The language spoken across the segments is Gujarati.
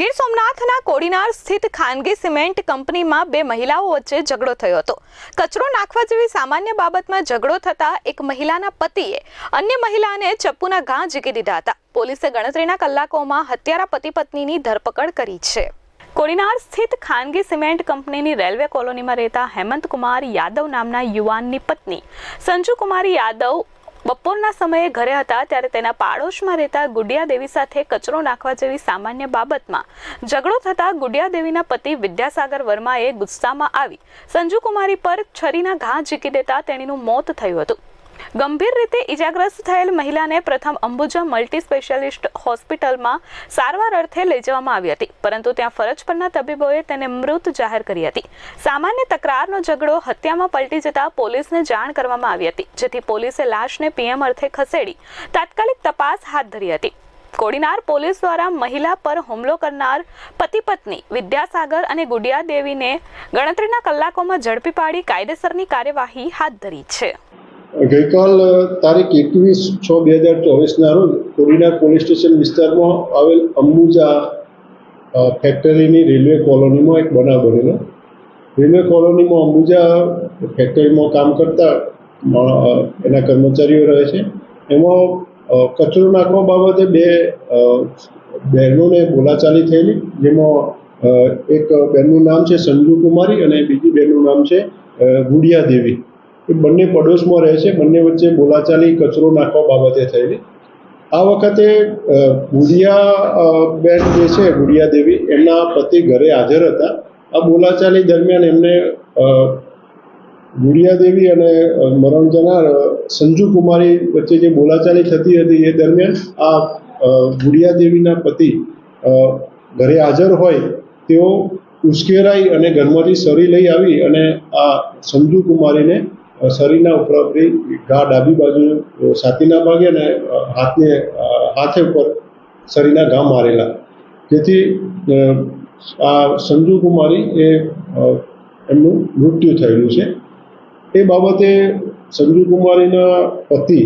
ગીર સોમનાથના કોડીનાર સ્થિત ખાનગી સિમેન્ટ કંપનીમાં બે મહિલાઓ વચ્ચે ઝઘડો થયો હતો. કચરો નાખવા જેવી સામાન્ય બાબતમાં ઝઘડો થતા એક મહિલાના પતિએ અન્ય મહિલાને ચપ્પુના ઘા ઝીકી દીધા હતા. પોલીસે ગણતરીના કલાકોમાં હત્યારા પતિ પત્નીની ધરપકડ કરી છે. કોડીનાર સ્થિત ખાનગી સિમેન્ટ કંપનીની રેલવે કોલોનીમાં રહેતા હેમંત કુમાર યાદવ નામના યુવાનની પત્ની સંજુ કુમારી યાદવ બપોરના સમયે ઘરે હતા ત્યારે તેના પાડોશમાં રહેતા ગુડિયા દેવી સાથે કચરો નાખવા જેવી સામાન્ય બાબતમાં ઝઘડો થતા ગુડિયા દેવીના પતિ વિદ્યાસાગર વર્માએ ગુસ્સામાં આવી. સંજુ કુમારી પર છરીના ઘા ઝીકી દેતા તેણીનું મોત થયું હતું. ગંભીર રીતે ઇજાગ્રસ્ત થયેલ મહિલાને પ્રથમ અંબુજા મલ્ટી સ્પેશિયાલિસ્ટ હોસ્પિટલમાં સારવાર અર્થે લઈ જવામાં આવી હતી. પરંતુ ત્યાં ફરજ પરના તબીબોએ તેને મૃત જાહેર કરી હતી. સામાન્ય તકરારનો ઝઘડો હત્યામાં પલટી જતા પોલીસને જાણ કરવામાં આવી હતી, જેથી પોલીસે લાશને પીએમ અર્થે ખસેડી તાત્કાલિક તપાસ હાથ ધરી હતી. કોડીનાર પોલીસ દ્વારા મહિલા પર હુમલો કરનાર પતિ પત્ની વિદ્યાસાગર અને ગુડિયા દેવીને ગણતરીના કલાકોમાં ઝડપી પાડી કાયદેસરની કાર્યવાહી હાથ ધરી છે. ગઈકાલ તારીખ એકવીસ છ બે હજાર ચોવીસના રોજ કોડીનાર પોલીસ સ્ટેશન વિસ્તારમાં આવેલ અંબુજા ફેક્ટરીની રેલવે કોલોનીમાં એક બનાવ બનેલો. રેલવે કોલોનીમાં અંબુજા ફેક્ટરીમાં કામ કરતા એના કર્મચારીઓ રહે છે. એમાં કચરો નાખવા બાબતે બે બહેનોને બોલાચાલી થયેલી, જેમાં એક બહેનનું નામ છે સંજુ કુમારી અને બીજી બહેનનું નામ છે ગુડિયા દેવી. એ બંને પડોશમાં રહે છે બંને વચ્ચે બોલાચાલી, કચરો નાખવા બાબતે થયેલી. આ વખતે ગુડિયા બેન જે છે ગુડિયા દેવી, એમના પતિ ઘરે હાજર હતા. આ બોલાચાલી દરમિયાન એમને ગુડિયા દેવી અને મરણ જનાર સંજુ કુમારી વચ્ચે જે બોલાચાલી થતી હતી, એ દરમિયાન આ ગુડિયા દેવીના પતિ ઘરે હાજર હોય, તેઓ ઉશ્કેરાઈ અને ઘરમાંથી સરી લઈ આવી અને આ સંજુ કુમારીને શરીરના ઉપરથી ઘા ડાબી બાજુ છાતીના ભાગે અને હાથને હાથે ઉપર શરીરના ઘા મારેલા. જેથી આ સંજુ કુમારી એ એમનું મૃત્યુ થયેલું છે. એ બાબતે સંજુ કુમારીના પતિ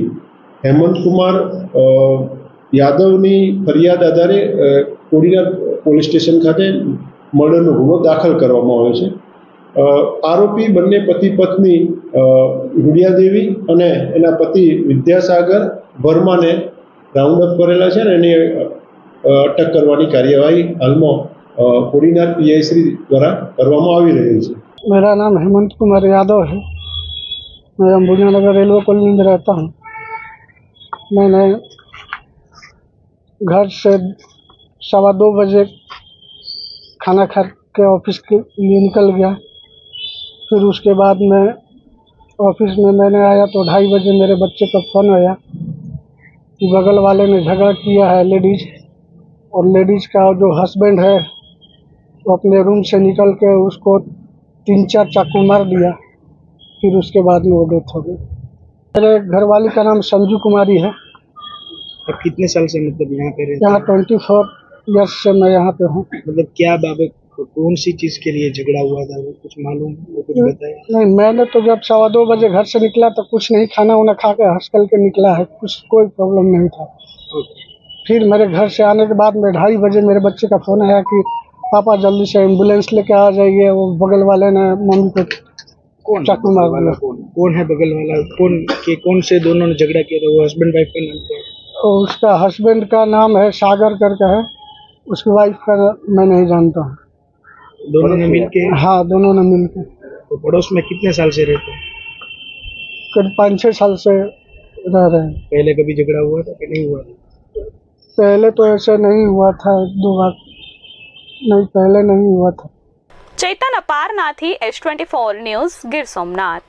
હેમંતકુમાર યાદવની ફરિયાદ આધારે કોડીનાર પોલીસ સ્ટેશન ખાતે મર્ડરનો ગુનો દાખલ કરવામાં આવ્યો છે. આરોપી બંને પતિ પત્ની અ, ગુડિયા દેવી અને એના પતિ વિદ્યાસાગર વર્માને રાઉન્ડ અપ કરેલા છે અને એને અ, અટક કરવાની કાર્યવાહી હાલમાં અ, કોડીનાર પીઆઈ શ્રી દ્વારા કરવામાં આવી રહી છે मेरा नाम हेमंत कुमार यादव है मैं अंबुजा नगर रेलवे कॉलोनी में रहता हूँ मैंने घर से सवा दो बजे खाना खा के ऑफिस के लिए निकल गया फिर उसके बाद मैं ऑफ़िस में मैंने आया तो ढाई बजे मेरे बच्चे का फ़ोन आया कि बगल वाले ने झगड़ा किया है लेडीज़ और लेडीज़ का जो हस्बैंड है वो अपने रूम से निकल के उसको तीन चार चाकू मार दिया फिर उसके बाद में वो डेथ हो गई। मेरे घरवाली का नाम संजू कुमारी है। कितने साल से मतलब यहाँ पे यहाँ ट्वेंटी फोर ईयर्स से मैं यहाँ पे हूँ। मतलब क्या बाबत कौन सी चीज़ के लिए झगड़ा हुआ था? वो कुछ मालूम वो कुछ बताया? नहीं मैंने तो जब सवा दो बजे घर से निकला तो कुछ नहीं खाना वाना खा के हंसकल के निकला है कुछ कोई प्रॉब्लम नहीं था। फिर मेरे घर से आने के बाद में ढाई बजे मेरे बच्चे का फ़ोन आया कि पापा जल्दी से एंबुलेंस लेके आ जाइए वो बगल वाले ने मम्मी को कौन? चाकू मार वाला कौन? कौन है बगल वाला? कौन के कौन से दोनों ने झगड़ा किया था? वो हस्बैंड वाइफ का नाम क्या है? और उसका हस्बैंड का नाम है सागर करके है उसकी वाइफ का मैं नहीं जानता हूँ। दोनों ने मिलके? हाँ। दोनों ने मिलके। तो पड़ोस में कितने साल से रहते करीब पाँच छः साल से रह रहे हैं। पहले कभी झगड़ा हुआ था कि नहीं हुआ? था पहले तो ऐसा नहीं हुआ था दो बार नहीं पहले नहीं हुआ था। चैतन अपारनाथी S twenty four news Gir Somnath.